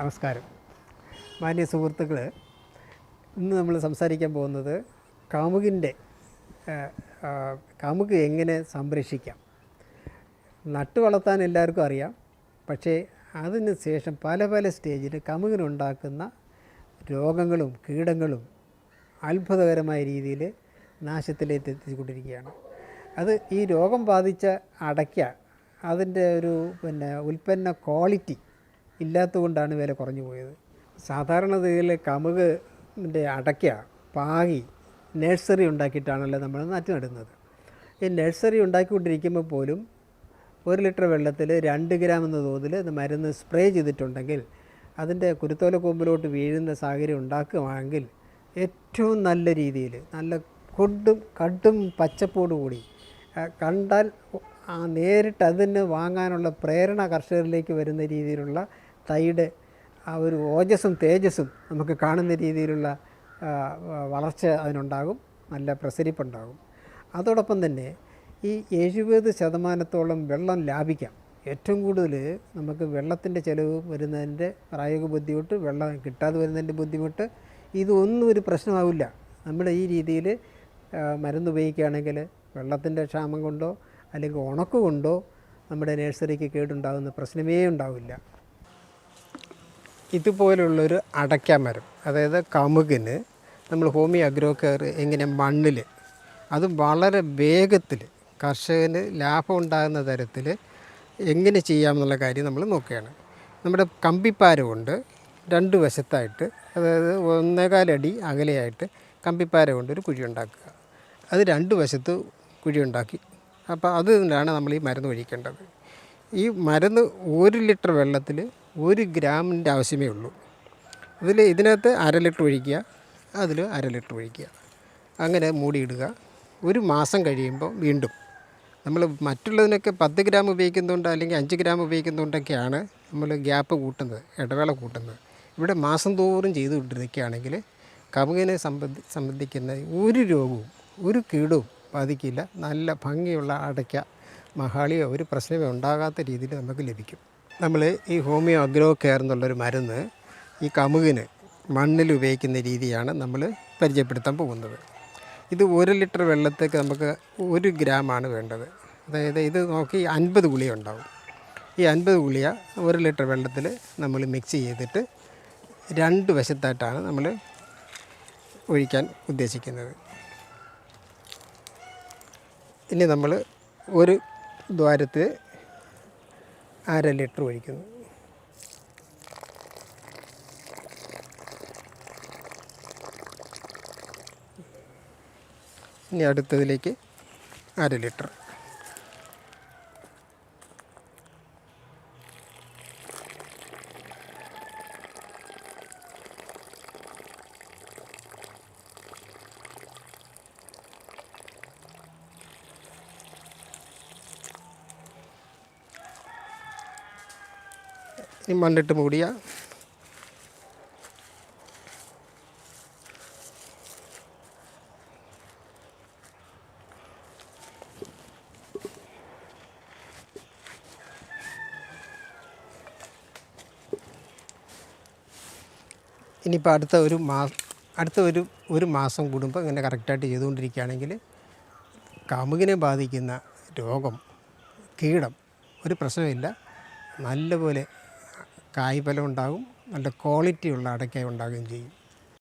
നമസ്കാരം. മാന്യ സുഹൃത്തുക്കൾ ഇന്ന് നമ്മൾ സംസാരിക്കാൻ പോകുന്നത് കാമുകിന്റെ കാമുക് എങ്ങനെ സംരക്ഷിക്കാം? നട്ടു വളർത്താൻ എല്ലാവർക്കും അറിയാം. പക്ഷേ അതിന് ശേഷം പല പല സ്റ്റേജിൽ കാമുകിനുണ്ടാക്കുന്ന രോഗങ്ങളും കീടങ്ങളും അത്ഭുതകരമായ രീതിയിൽ നാശത്തിലേക്ക് എത്തിച്ചുകൊണ്ടിരിക്കുകയാണ്. അത് ഈ രോഗം ബാധിച്ച അടയ്ക്ക അതിന്റെ ഒരു പിന്നെ ഉൽപ്പന്ന ക്വാളിറ്റി ഇല്ലാത്തതുകൊണ്ടാണ് വില കുറഞ്ഞു പോയത്. സാധാരണതയിൽ കമുകിന്റെ അടയ്ക്ക പാകി നഴ്സറി ഉണ്ടാക്കിയിട്ടാണല്ലോ നമ്മൾ നാറ്റ് നടുന്നത്. ഈ നഴ്സറി ഉണ്ടാക്കിക്കൊണ്ടിരിക്കുമ്പോൾ പോലും ഒരു ലിറ്റർ വെള്ളത്തിൽ രണ്ട് ഗ്രാം എന്ന തോതിൽ മരുന്ന് സ്പ്രേ ചെയ്തിട്ടുണ്ടെങ്കിൽ അതിന്റെ കുരുത്തോല കൊമ്പിലോട്ട് വീഴുന്ന സാഹചര്യം ഉണ്ടാക്കുകയാണെങ്കിൽ ഏറ്റവും നല്ല രീതിയിൽ നല്ല കൊടും കടും പച്ചപ്പോടുകൂടി കൂടി കണ്ടാൽ നേരിട്ട് അതിന് വാങ്ങാനുള്ള പ്രേരണ കർഷകരിലേക്ക് വരുന്ന രീതിയിലുള്ള തൈയുടെ ആ ഒരു ഓജസ്സും തേജസ്സും നമുക്ക് കാണുന്ന രീതിയിലുള്ള വളർച്ച അതിനുണ്ടാകും നല്ല പ്രസരിപ്പുണ്ടാകും. അതോടൊപ്പം തന്നെ ഈ എഴുപത് ശതമാനത്തോളം വെള്ളം ലാഭിക്കാം. ഏറ്റവും കൂടുതൽ നമുക്ക് വെള്ളത്തിന്റെ ചിലവ് വരുന്നതിന്റെ പ്രായോഗിക ബുദ്ധിമുട്ട് വെള്ളം കിട്ടാതെ വരുന്നതിന്റെ ബുദ്ധിമുട്ട് ഇതൊന്നും ഒരു പ്രശ്നമാവില്ല. നമ്മൾ ഈ രീതിയിൽ മരുന്ന് ഉപയോഗിക്കുകയാണെങ്കിൽ വെള്ളത്തിന്റെ ക്ഷാമം കൊണ്ടോ അല്ലെങ്കിൽ ഉണക്ക് കൊണ്ടോ നമ്മുടെ നഴ്സറിക്ക് കേടുണ്ടാകുന്ന പ്രശ്നമേ ഉണ്ടാവില്ല. ഇതുപോലുള്ളൊരു അടയ്ക്ക മരം അതായത് കമുകിന് നമ്മൾ ഹോമി അഗ്രോ കെയർ എങ്ങനെ മണ്ണിൽ അത് വളരെ വേഗത്തിൽ കർഷകന് ലാഭം ഉണ്ടാകുന്ന തരത്തിൽ എങ്ങനെ ചെയ്യാമെന്നുള്ള കാര്യം നമ്മൾ നോക്കുകയാണ്. നമ്മുടെ കമ്പിപ്പാര കൊണ്ട് രണ്ട് വശത്തായിട്ട് അതായത് ഒന്നേകാലടി അകലെയായിട്ട് കമ്പിപ്പാര കൊണ്ട് ഒരു കുഴി ഉണ്ടാക്കുക. അത് രണ്ട് വശത്ത് കുഴി ഉണ്ടാക്കി. അപ്പോൾ അതിലാണ് നമ്മൾ ഈ മരുന്ന് ഒഴിക്കേണ്ടത്. ഈ മരുന്ന് ഒരു ലിറ്റർ വെള്ളത്തിൽ ഒരു ഗ്രാമിന്റെ ആവശ്യമേ ഉള്ളൂ. ഇതിൽ ഇതിനകത്ത് അര ലിറ്റർ ഒഴിക്കുക അതിൽ അര ലിറ്റർ ഒഴിക്കുക. അങ്ങനെ മൂടിയിടുക. ഒരു മാസം കഴിയുമ്പോൾ വീണ്ടും. നമ്മൾ മറ്റുള്ളതിനൊക്കെ പത്ത് ഗ്രാം ഉപയോഗിക്കുന്നതുകൊണ്ട് അല്ലെങ്കിൽ അഞ്ച് ഗ്രാം ഉപയോഗിക്കുന്നതുകൊണ്ടൊക്കെയാണ് നമ്മൾ ഗ്യാപ്പ് കൂട്ടുന്നത് ഇടവേള കൂട്ടുന്നത്. ഇവിടെ മാസം തോറും ചെയ്തുകൊണ്ടിരിക്കുകയാണെങ്കിൽ കമുകിനെ സംബന്ധി സംബന്ധിക്കുന്ന ഒരു രോഗവും ഒരു കീടവും ബാധിക്കില്ല. നല്ല ഭംഗിയുള്ള അടയ്ക്ക മഹാളിയോ ഒരു പ്രശ്നമേ ഉണ്ടാകാത്ത രീതിയിൽ നമുക്ക് ലഭിക്കും. നമ്മൾ ഈ ഹോമിയോ അഗ്രോ കെയർ എന്നുള്ളൊരു മരുന്ന് ഈ കമുകിന് മണ്ണിൽ ഉപയോഗിക്കുന്ന രീതിയാണ് നമ്മൾ പരിചയപ്പെടുത്താൻ പോകുന്നത്. ഇത് ഒരു ലിറ്റർ വെള്ളത്തേക്ക് നമുക്ക് ഒരു ഗ്രാമാണ് വേണ്ടത്. അതായത് ഇത് നോക്കി അൻപത് ഗുളിക ഉണ്ടാവും. ഈ അൻപത് ഗുളിക ഒരു ലിറ്റർ വെള്ളത്തിൽ നമ്മൾ മിക്സ് ചെയ്തിട്ട് രണ്ട് വശത്തായിട്ടാണ് നമ്മൾ ഒഴിക്കാൻ ഉദ്ദേശിക്കുന്നത്. ഇനി നമ്മൾ ഒരു ദ്വാരത്തിൽ അര ലിറ്റർ ഒഴിക്കുന്നു. ഇനി അടുത്തതിലേക്ക് അര ലിറ്റർ. ഇനി മണ്ണിട്ട് മൂടിയ. ഇനിയിപ്പോൾ അടുത്ത ഒരു മാ അടുത്ത ഒരു ഒരു മാസം കൂടുമ്പോൾ ഇങ്ങനെ കറക്റ്റായിട്ട് ചെയ്തുകൊണ്ടിരിക്കുകയാണെങ്കിൽ കാമുകിനെ ബാധിക്കുന്ന രോഗം കീടം ഒരു പ്രശ്നമില്ല. നല്ലപോലെ കായ്ഫലം ഉണ്ടാകും നല്ല ക്വാളിറ്റിയുള്ള അടയ്ക്ക ഉണ്ടാകുകയും ചെയ്യും.